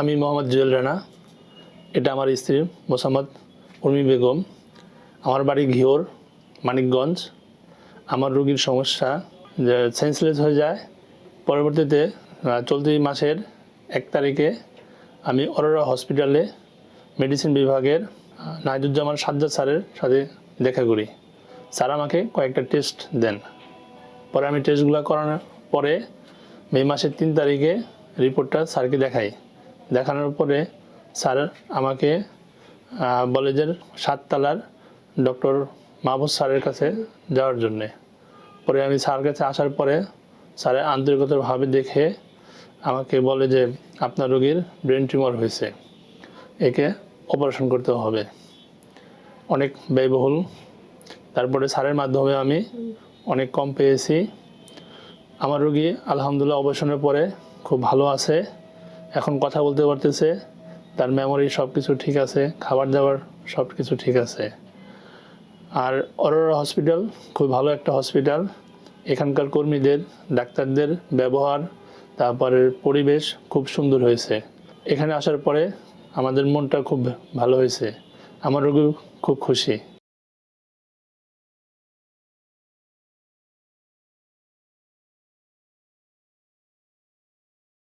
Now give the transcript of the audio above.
আমি মোহাম্মদ জুয়েল রানা। এটা আমার স্ত্রী মোসাম্মদ উর্মি বেগম। আমার বাড়ি ঘিওর মানিকগঞ্জ। আমার রুগীর সমস্যা সেন্সলেস হয়ে যায়। পরবর্তীতে চলতি মাসের এক তারিখে আমি অরোরা হসপিটালে মেডিসিন বিভাগের আহ, নাহিদুজ্জামান সাজ্জাদ স্যারের সাথে দেখা করি। স্যার আমাকে কয়েকটা টেস্ট দেন। পরে আমি টেস্টগুলো করানোর পরে মে মাসের তিন তারিখে রিপোর্টটা স্যারকে দেখাই। দেখানোর পরে স্যার আমাকে বলে যে সাততলার ডক্টর মাহবুব স্যারের কাছে যাওয়ার জন্যে। পরে আমি স্যার কাছে আসার পরে স্যারের আন্তরিকতাভাবে দেখে আমাকে বলে যে আপনার রোগীর ব্রেন টিউমার হয়েছে, একে অপারেশন করতে হবে। অনেক ব্যয়বহুল। তারপরে স্যারের মাধ্যমে আমি অনেক কম পেয়েছি। আমার রোগী আলহামদুলিল্লাহ অপারেশনের পরে খুব ভালো আছে। এখন কথা বলতে পারতেছে, তার মেমোরি সব কিছু ঠিক আছে, খাবার দাবার সব কিছু ঠিক আছে। আর অরোরা হসপিটাল খুব ভালো একটা হসপিটাল এখানকার কর্মীদের, ডাক্তারদের ব্যবহার, তারপরে পরিবেশ খুব সুন্দর হয়েছে। এখানে আসার পরে আমাদের মনটা খুব ভালো হয়েছে। আমার রোগী খুব খুশি।